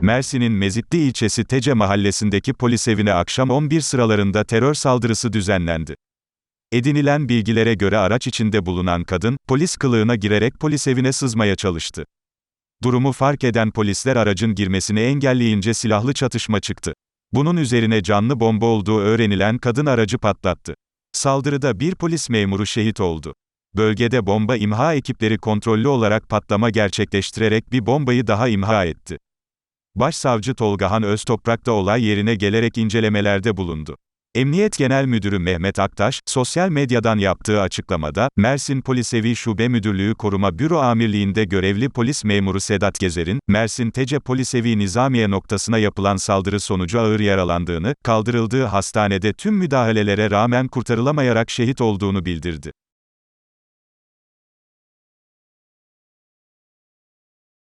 Mersin'in Mezitli ilçesi Tece mahallesindeki polis evine akşam 11 sıralarında terör saldırısı düzenlendi. Edinilen bilgilere göre araç içinde bulunan kadın, polis kılığına girerek polis evine sızmaya çalıştı. Durumu fark eden polisler aracın girmesini engelleyince silahlı çatışma çıktı. Bunun üzerine canlı bomba olduğu öğrenilen kadın aracı patlattı. Saldırıda bir polis memuru şehit oldu. Bölgede bomba imha ekipleri kontrollü olarak patlama gerçekleştirerek bir bombayı daha imha etti. Başsavcı Tolgahan Öztoprak da olay yerine gelerek incelemelerde bulundu. Emniyet Genel Müdürü Mehmet Aktaş, sosyal medyadan yaptığı açıklamada, Mersin Polisevi Şube Müdürlüğü Koruma Büro Amirliğinde görevli polis memuru Sedat Gezer'in, Mersin Tece Polisevi Nizamiye noktasına yapılan saldırı sonucu ağır yaralandığını, kaldırıldığı hastanede tüm müdahalelere rağmen kurtarılamayarak şehit olduğunu bildirdi.